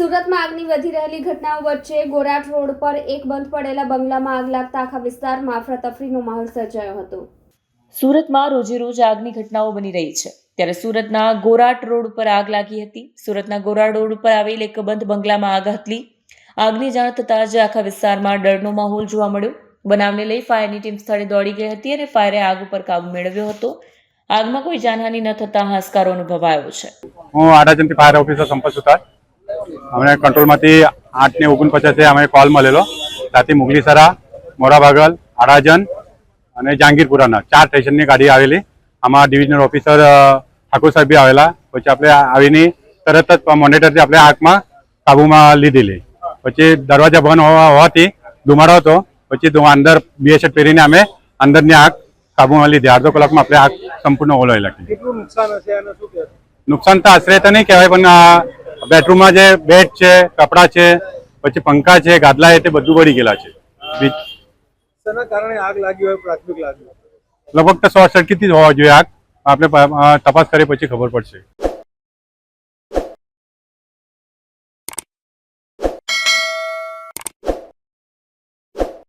સુરતમાં આગની વધી રહેલી ઘટનાઓ વચ્ચે ગોરાટ રોડ પર એક બંધ પડેલા બંગલામાં આગ લાગતા આખા વિસ્તારમાં અફરાતફરીનો માહોલ સર્જાયો હતો. સુરતમાં રોજેરોજ આગની ઘટનાઓ બની રહી છે. ત્યારે સુરતના ગોરાટ રોડ ઉપર આગ લાગી હતી. સુરતના ગોરાટ રોડ ઉપર આવેલ એક બંધ બંગલામાં આગ હતી. આગની જાણ થતાં જ આખા વિસ્તારમાં ડરનો માહોલ જોવા મળ્યો. બનાવને લઈ ફાયરની ટીમ સ્થળે દોડી ગઈ હતી અને ફાયરે આગ ઉપર કાબુ મેળવ્યો હતો. આગમાં કોઈ જાનહાનિ ન થતાં હાશકારો અનુભવાયો છે. હું આડાજનથી ફાયર ઓફિસર સંપત સુતાર અમને કંટ્રોલમાંથી આઠ ને ઓગણપચાસે અમે કોલ મળેલો. ત્યાંથી મુગલીસરા મોરાભાગલ આડાજન અને જહાંગીરપુરાના ચાર સ્ટેશનની ગાડી આવેલી. આમાં ડિવિઝનલ ઓફિસર ઠાકોર સાહેબ બી આવેલા. પછી આપણે આવીને તરત જ મોનિટરથી આપણે આંખમાં કાબુમાં લીધેલી. પછી દરવાજા બંધ હોવા હોવાથી ધુમાડો હતો. પછી અંદર બીએસએફ પહેરીને અમે અંદરની આગ કાબુમાં લીધી. અડધો કલાકમાં આપણે આગ સંપૂર્ણ ઓલોઈ નાખી નુકસાન તો આશરે તો નહીં કહેવાય પણ આ બેડરૂમમાં જે બેડ છે કપડાં છે પછી પંખા છે ગાદલા છે તે બધું બળી ગયેલા છે. બીજ- શેના કારણે આગ લાગી હોય પ્રાથમિક લાગ્યું લગભગ તો શોર્ટ સર્કિટથી જ હોવા જોઈએ આગ. આપણે તપાસ કરીએ પછી ખબર પડશે.